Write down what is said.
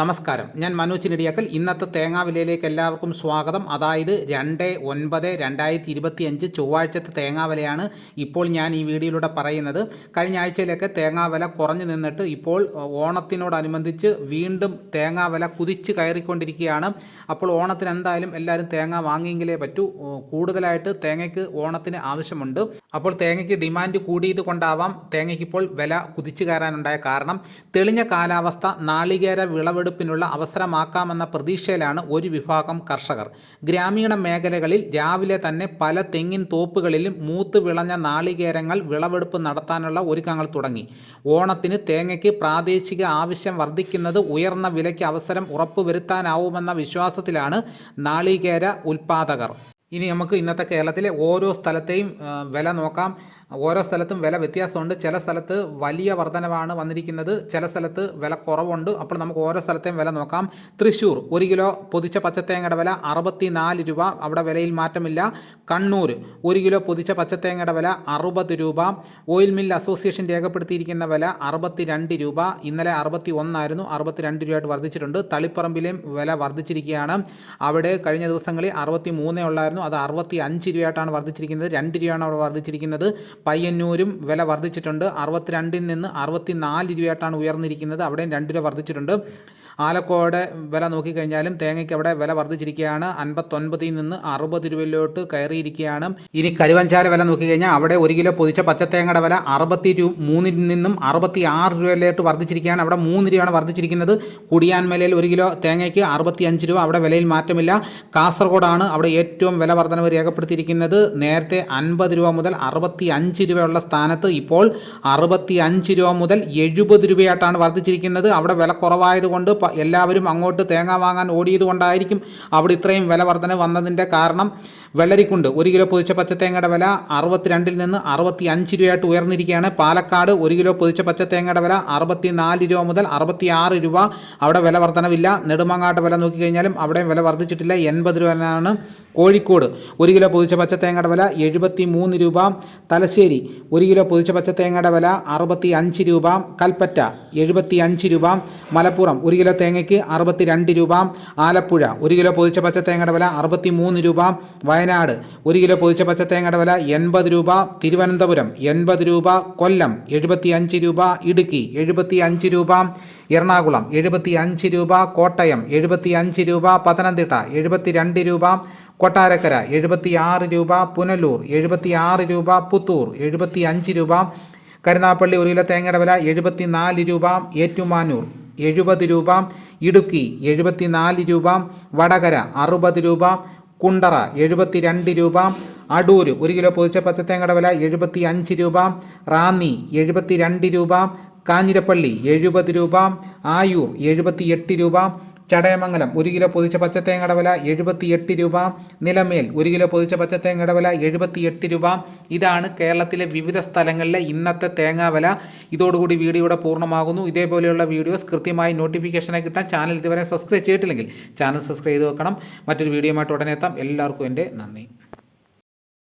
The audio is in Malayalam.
നമസ്കാരം. ഞാൻ മനോജ് നെടിയാക്കൽ. ഇന്നത്തെ തേങ്ങാവിലയിലേക്ക് എല്ലാവർക്കും സ്വാഗതം. അതായത് രണ്ട് ഒൻപത് രണ്ടായിരത്തി ഇരുപത്തി അഞ്ച് ചൊവ്വാഴ്ചത്തെ തേങ്ങാ വിലയാണ് ഇപ്പോൾ ഞാൻ ഈ വീഡിയോയിലൂടെ പറയുന്നത്. കഴിഞ്ഞ ആഴ്ചയിലൊക്കെ തേങ്ങാ വില കുറഞ്ഞു നിന്നിട്ട് ഇപ്പോൾ ഓണത്തിനോടനുബന്ധിച്ച് വീണ്ടും തേങ്ങാ വില കുതിച്ച് കയറിക്കൊണ്ടിരിക്കുകയാണ്. അപ്പോൾ ഓണത്തിന് എന്തായാലും എല്ലാവരും തേങ്ങ വാങ്ങിയെങ്കിലേ പറ്റൂ. കൂടുതലായിട്ട് തേങ്ങയ്ക്ക് ഓണത്തിന് ആവശ്യമുണ്ട്. അപ്പോൾ തേങ്ങയ്ക്ക് ഡിമാൻഡ് കൂടിയത് കൊണ്ടാവാം തേങ്ങയ്ക്ക് ഇപ്പോൾ വില കുതിച്ചു കയറാനുണ്ടായ കാരണം. തെളിഞ്ഞ കാലാവസ്ഥ നാളികേര വിളവെടുപ്പിനുള്ള അവസരമാക്കാമെന്ന പ്രതീക്ഷയിലാണ് ഒരു വിഭാഗം കർഷകർ. ഗ്രാമീണ മേഖലകളിൽ രാവിലെ തന്നെ പല തെങ്ങിൻ തോപ്പുകളിലും മൂത്ത് വിളഞ്ഞ നാളികേരങ്ങൾ വിളവെടുപ്പ് നടത്താനുള്ള ഒരുക്കങ്ങൾ തുടങ്ങി. ഓണത്തിന് തേങ്ങയ്ക്ക് പ്രാദേശിക ആവശ്യം വർദ്ധിക്കുന്നത് ഉയർന്ന വിലയ്ക്ക് അവസരം ഉറപ്പുവരുത്താനാവുമെന്ന വിശ്വാസത്തിലാണ് നാളികേര ഉൽപാദകർ. ഇനി നമുക്ക് ഇന്നത്തെ കേരളത്തിലെ ഓരോ സ്ഥലത്തെയും വില നോക്കാം. ഓരോ സ്ഥലത്തും വില വ്യത്യാസമുണ്ട്. ചില സ്ഥലത്ത് വലിയ വർധനവാണ് വന്നിരിക്കുന്നത്. ചില സ്ഥലത്ത് വില കുറവുണ്ട്. അപ്പോൾ നമുക്ക് ഓരോ സ്ഥലത്തെയും വില നോക്കാം. തൃശ്ശൂർ ഒരു കിലോ പൊതിച്ച പച്ചത്തേങ്ങയുടെ വില അറുപത്തി നാല് രൂപ. അവിടെ വിലയിൽ മാറ്റമില്ല. കണ്ണൂർ ഒരു കിലോ പൊതിച്ച പച്ചത്തേങ്ങയുടെ വില അറുപത് രൂപ. ഓയിൽ മിൽ അസോസിയേഷൻ രേഖപ്പെടുത്തിയിരിക്കുന്ന വില അറുപത്തി രണ്ട് രൂപ. ഇന്നലെ അറുപത്തി ഒന്നായിരുന്നു അറുപത്തി രണ്ട് രൂപയായിട്ട് വർദ്ധിച്ചിട്ടുണ്ട്. തളിപ്പറമ്പിലെയും വില വർദ്ധിച്ചിരിക്കുകയാണ്. അവിടെ കഴിഞ്ഞ ദിവസങ്ങളിൽ അറുപത്തി മൂന്നേ ഉള്ളായിരുന്നു. അത് അറുപത്തി അഞ്ച് രൂപയായിട്ടാണ് വർദ്ധിച്ചിരിക്കുന്നത്. രണ്ട് രൂപയാണ് അവിടെ വർദ്ധിച്ചിരിക്കുന്നത്. പയ്യന്നൂരും വില വർദ്ധിച്ചിട്ടുണ്ട്. അറുപത്തിരണ്ടിൽ നിന്ന് അറുപത്തി നാല് രൂപയായിട്ടാണ് ഉയർന്നിരിക്കുന്നത്. അവിടെയും രണ്ട് രൂപ വർദ്ധിച്ചിട്ടുണ്ട്. ആലക്കോട് വില നോക്കിക്കഴിഞ്ഞാലും തേങ്ങയ്ക്ക് അവിടെ വില വർദ്ധിച്ചിരിക്കുകയാണ്. അൻപത്തൊൻപതിൽ നിന്ന് അറുപത് രൂപയിലോട്ട് കയറിയിരിക്കുകയാണ്. ഇനി കരുവഞ്ചാല വില നോക്കിക്കഴിഞ്ഞാൽ അവിടെ ഒരു കിലോ പൊതിച്ച പച്ചത്തേങ്ങയുടെ വില അറുപത്തി മൂന്നിൽ നിന്നും അറുപത്തി ആറ് രൂപയിലോട്ട് വർദ്ധിച്ചിരിക്കുകയാണ്. അവിടെ മൂന്ന് രൂപയാണ് വർദ്ധിച്ചിരിക്കുന്നത്. കുടിയാൻമലയിൽ ഒരു കിലോ തേങ്ങയ്ക്ക് അറുപത്തി അഞ്ച് രൂപ. അവിടെ വിലയിൽ മാറ്റമില്ല. കാസർഗോഡാണ് അവിടെ ഏറ്റവും വില വർധനവ് രേഖപ്പെടുത്തിയിരിക്കുന്നത്. നേരത്തെ അൻപത് രൂപ മുതൽ അറുപത്തി അഞ്ച് രൂപയുള്ള സ്ഥാനത്ത് ഇപ്പോൾ അറുപത്തി അഞ്ച് രൂപ മുതൽ എഴുപത് രൂപയായിട്ടാണ് വർദ്ധിച്ചിരിക്കുന്നത്. അവിടെ വില കുറവായതുകൊണ്ട് എല്ലാവരും അങ്ങോട്ട് തേങ്ങ വാങ്ങാൻ ഓടിയത് കൊണ്ടായിരിക്കും അവിടെ ഇത്രയും വില വർധന വന്നതിന്റെ കാരണം. വെള്ളരിക്കുണ്ട് ഒരു കിലോ പൊതിച്ച പച്ചത്തേങ്ങയുടെ വില അറുപത്തിരണ്ടിൽ നിന്ന് അറുപത്തി അഞ്ച് രൂപയായിട്ട് ഉയർന്നിരിക്കുകയാണ്. പാലക്കാട് ഒരു കിലോ പൊതിച്ച പച്ചത്തേങ്ങയുടെ വില അറുപത്തി നാല് രൂപ മുതൽ അറുപത്തി ആറ് രൂപ. അവിടെ വില വർധനവില്ല. നെടുമങ്ങാട്ട് വില നോക്കിക്കഴിഞ്ഞാലും അവിടെയും വില വർദ്ധിച്ചിട്ടില്ല എൺപത് രൂപയാണ് കോഴിക്കോട്. ഒരു കിലോ പൊതിച്ച പച്ചത്തേങ്ങയുടെ വില എഴുപത്തി മൂന്ന് രൂപ. തലശ്ശേരി ഒരു കിലോ പൊതിച്ച പച്ചത്തേങ്ങയുടെ വില അറുപത്തി അഞ്ച് രൂപ. കൽപ്പറ്റ എഴുപത്തി അഞ്ച് രൂപ. മലപ്പുറം ഒരു കിലോ തേങ്ങയ്ക്ക് അറുപത്തി രണ്ട് രൂപ. ആലപ്പുഴ ഒരു കിലോ പൊതിച്ച പച്ചത്തേങ്ങയുടെ വില അറുപത്തി മൂന്ന് രൂപ. വയനാട് ഒരു കിലോ പൊതിച്ച പച്ചത്തേങ്ങയുടെ വില എൺപത് രൂപ. തിരുവനന്തപുരം എൺപത് രൂപ. കൊല്ലം എഴുപത്തി അഞ്ച് രൂപ. ഇടുക്കി എഴുപത്തി അഞ്ച് രൂപ. എറണാകുളം എഴുപത്തി അഞ്ച് രൂപ. കോട്ടയം എഴുപത്തി അഞ്ച് രൂപ. പത്തനംതിട്ട എഴുപത്തി രണ്ട് രൂപ. കൊട്ടാരക്കര എഴുപത്തി ആറ് രൂപ. പുനലൂർ എഴുപത്തി ആറ് രൂപ. പുത്തൂർ എഴുപത്തി അഞ്ച് രൂപ. കരുനാപ്പള്ളി ഒരു കിലോ തേങ്ങയുടെ വില എഴുപത്തി നാല് രൂപ. ഏറ്റുമാനൂർ എഴുപത് രൂപ ഇടുക്കി എഴുപത്തി നാല് രൂപ വടകര അറുപത് രൂപ കുണ്ടറ എഴുപത്തി രണ്ട് രൂപ അടൂർ ഒരു കിലോ പൊതിച്ച പച്ചത്തേങ്ങയുടെ വില എഴുപത്തി അഞ്ച് രൂപ റാന്നി എഴുപത്തി രണ്ട് രൂപ കാഞ്ഞിരപ്പള്ളി എഴുപത് രൂപ ആയൂർ എഴുപത്തി എട്ട് രൂപ ചടയമംഗലം. ഒരു കിലോ പൊതിച്ച പച്ചത്തേങ്ങയുടെ വില എഴുപത്തി എട്ട് രൂപ. നിലമേൽ ഒരു കിലോ പൊതിച്ച പച്ചത്തേങ്ങയുടെ വില എഴുപത്തി എട്ട് രൂപ. ഇതാണ് കേരളത്തിലെ വിവിധ സ്ഥലങ്ങളിലെ ഇന്നത്തെ തേങ്ങാ വില. ഇതോടുകൂടി വീഡിയോയുടെ പൂർണമാകുന്നു. ഇതേപോലെയുള്ള വീഡിയോസ് കൃത്യമായി നോട്ടിഫിക്കേഷനായി കിട്ടാൻ ചാനൽ ഇതുവരെ സബ്സ്ക്രൈബ് ചെയ്തിട്ടില്ലെങ്കിൽ ചാനൽ സബ്സ്ക്രൈബ് ചെയ്ത് വെക്കണം. മറ്റൊരു വീഡിയോയുമായിട്ട് ഉടനെ എത്താം. എല്ലാവർക്കും എന്റെ നന്ദി.